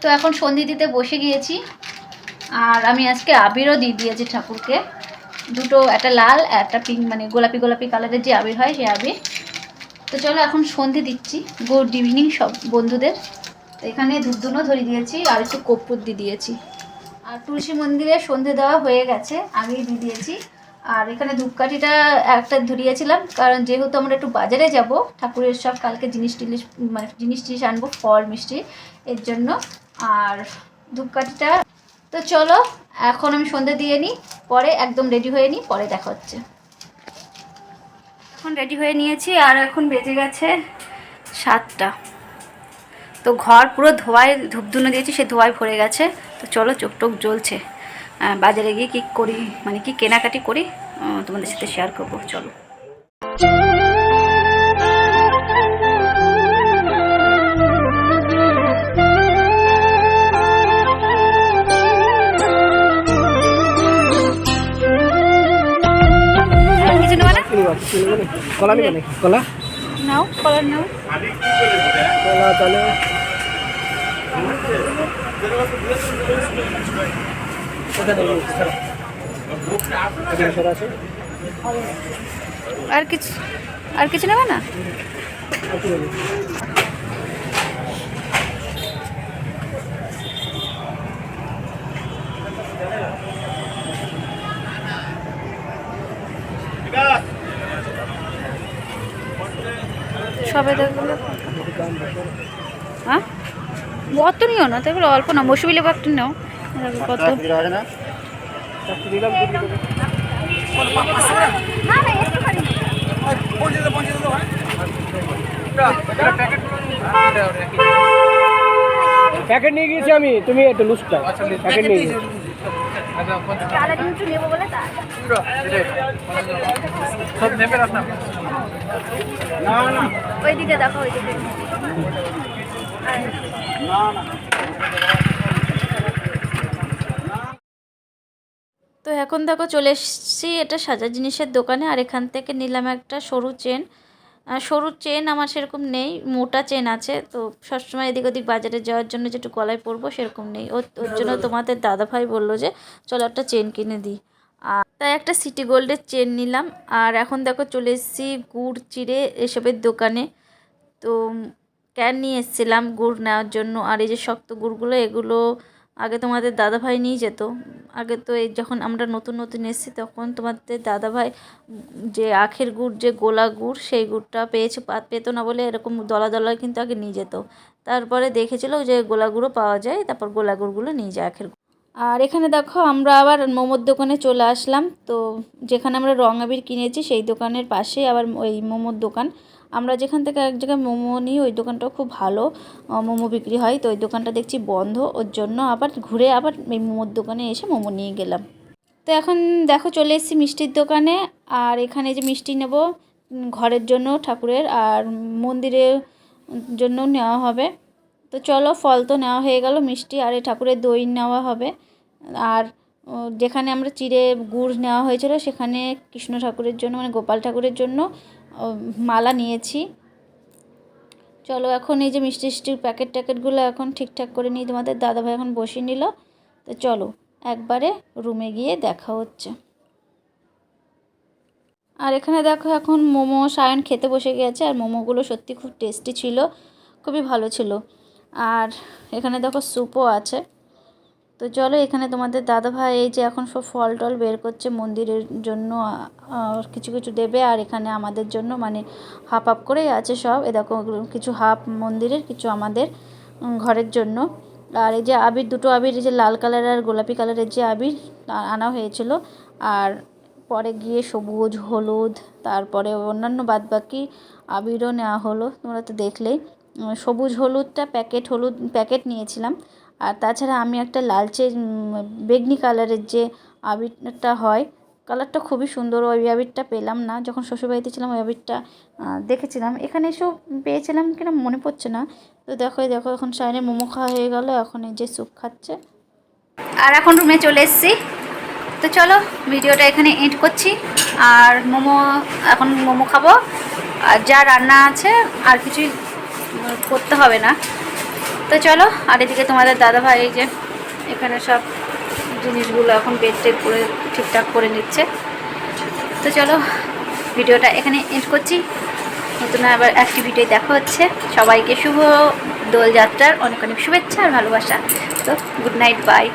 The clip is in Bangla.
তো এখন সন্ধি দিতে বসে গিয়েছি। আর আমি আজকে আবিরও দিয়ে দিয়েছি ঠাকুরকে। দুটো, একটা লাল, একটা পিঙ্ক মানে গোলাপি গোলাপি কালারের যে আবির হয় সেই আবির। তো চলো এখন সন্ধে দিচ্ছি। গুড ইভিনিং সব বন্ধুদের। তো এখানে ধূপধুনো ধরিয়ে দিয়েছি আর একটু কর্পূর দিয়ে দিয়েছি। আর তুলসী মন্দিরে সন্ধে দেওয়া হয়ে গেছে, আগেই দিয়ে দিয়েছি। আর এখানে ধূপকাঠিটা একটা ধরিয়েছিলাম, কারণ যেহেতু আমরা একটু বাজারে যাব, ঠাকুরের সব কালকে জিনিস টিনিস মানে জিনিস টিনিস আনব, ফল, মিষ্টি, এর জন্য। আর ধূপকাঠিটা। তো চলো, এখন আমি সন্ধে দিয়ে নিই, পরে একদম রেডি হয়ে নিই, পরে দেখা হচ্ছে। এখন রেডি হয়ে নিয়েছি, আর এখন বেজে গেছে সাতটা। তো ঘর পুরো ধোয়ায় ধূপধুনো দিয়েছি, সে ধোয়ায় ভরে গেছে। তো চলো চোখ টোক জ্বলছে বাজারে গিয়ে কী করি মানে কি কেনাকাটি করি তোমাদের সাথে শেয়ার করব, চলো। কলা নিবে নাকি? কলা? নাও কলা নাও। কলা তাহলে আর কিছু আর কিছু নেবে না? হ্যাঁ? অত নিও না তারপরে অল্প না মৌসুমি লেবু একটা নাও। কত। প্যাকেট নিয়ে গিয়েছি আমি। তুমি একটু লুজটা। প্যাকেট নিয়ে গিয়েছি। তো এখন দেখো চলে এসেছি এটা সাজা জিনিসের দোকানে, আর এখান থেকে নিলাম একটা সরু চেন সরু চেন আমার সেরকম নেই, মোটা চেন আছে, তো সবসময় এদিক ওদিক বাজারে যাওয়ার জন্য যেটু গলায় পরবো সেরকম নেই। ওর ওর জন্য তোমাদের দাদাভাই বলল যে, চলো একটা চেন কিনে দিই। আর তাই একটা সিটি গোল্ডের চেন নিলাম। আর এখন দেখো চলে এসেছি গুড় চিড়ে এসবের দোকানে। তো ক্যান নিয়ে এসেছিলাম গুড় নেওয়ার জন্য। আর এই যে শক্ত গুড়গুলো, এগুলো আগে তোমাদের দাদাভাই নিয়ে যেত। আগে তো এই যখন আমরা নতুন নতুন এসেছি তখন তোমাদের দাদাভাই যে আখের গুড়, যে গোলা গুড়, সেই গুড়টা পেয়েছে পেত না বলে এরকম দলা দলা কিন্তু আগে নিয়ে যেত। তারপরে দেখেছিল যে গোলা গুঁড়ো পাওয়া যায়, তারপর গোলা গুড়গুলো নিয়ে যায় আখের। আর এখানে দেখো আমরা আবার মোমোর দোকানে চলে আসলাম। তো যেখানে আমরা রং আবির কিনেছি সেই দোকানের পাশেই আবার ওই মোমোর দোকান। আমরা যেখান থেকে এক জায়গায় মোমো নিই, ওই দোকানটাও খুব ভালো মোমো বিক্রি হয়। তো ওই দোকানটা দেখছি বন্ধ, ওর জন্য আবার ঘুরে আবার এই মোমোর দোকানে এসে মোমো নিয়ে গেলাম। তো এখন দেখো চলে এসেছি মিষ্টির দোকানে, আর এখানে যে মিষ্টি নেব ঘরের জন্য ঠাকুরের, আর মন্দিরের জন্য নেওয়া হবে। তো চলো ফল তো নেওয়া হয়ে গেল, মিষ্টি আর এই ঠাকুরের দই নেওয়া হবে। আর যেখানে আমরা চিড়ে গুড় নেওয়া হয়েছিল, সেখানে কৃষ্ণ ঠাকুরের জন্য মানে গোপাল ঠাকুরের জন্য মালা নিয়েছি। চলো এখন এই যে মিষ্টি মিষ্টির প্যাকেট ট্যাকেটগুলো এখন ঠিকঠাক করে নিই। তোমাদের দাদাভাই এখন বসিয়ে নিল। তো চলো, একবারে রুমে গিয়ে দেখা হচ্ছে। আর এখানে দেখো এখন মোমো, সায়ন খেতে বসে গেছে। আর মোমোগুলো সত্যি খুব টেস্টি ছিল, খুবই ভালো ছিল। আর এখানে দেখো স্যুপও আছে। তো চলো এখানে তোমাদের দাদাভাই এই যে এখন সব ফল টল বের করছে মন্দিরের জন্য কিছু কিছু দেবে আর এখানে আমাদের জন্য মানে হাফ হাফ করেই আছে সব। এ দেখো কিছু হাফ মন্দিরের, কিছু আমাদের ঘরের জন্য। আর এই যে আবির, দুটো আবির, এই যে লাল কালার আর গোলাপি কালারের যে আবির আনা হয়েছিল। আর পরে গিয়ে সবুজ, হলুদ, তারপরে অন্যান্য বাদবাকি আবিরও নেওয়া হলো। তোমরা তো দেখলেই সবুজ হলুদটা, প্যাকেট হলুদ, প্যাকেট নিয়েছিলাম। আর তাছাড়া আমি একটা লালচে বেগনি কালারের যে আবিরটা হয়, কালারটা খুবই সুন্দর, ওই আবিরটা পেলাম না। যখন শ্বশুরবাড়িতে ছিলাম, ওই আবিরটা দেখেছিলাম। এখানে এসেও পেয়েছিলাম কিনা মনে পড়ছে না। তো দেখো দেখো, এখন সাইনে মোমো খাওয়া হয়ে গেল। এখন এই যে স্যুপ খাচ্ছে। আর এখন রুমে চলে এসেছি। তো চলো, ভিডিওটা এখানে এন্ড করছি। আর মোমো, এখন মোমো খাব। আর যা রান্না আছে, আর কিছুই করতে হবে না। তো চলো, আর এদিকে তোমাদের দাদা ভাই এই যে এখানে সব জিনিসগুলো এখন বেড করে ঠিকঠাক করে নিচ্ছে। তো চলো, ভিডিওটা এখানে এন্ড করছি। নতুন আবার একটি ভিডিও দেখা হচ্ছে। সবাইকে শুভ দোলযাত্রার অনেক অনেক শুভেচ্ছা আর ভালোবাসা। তো গুড নাইট বাই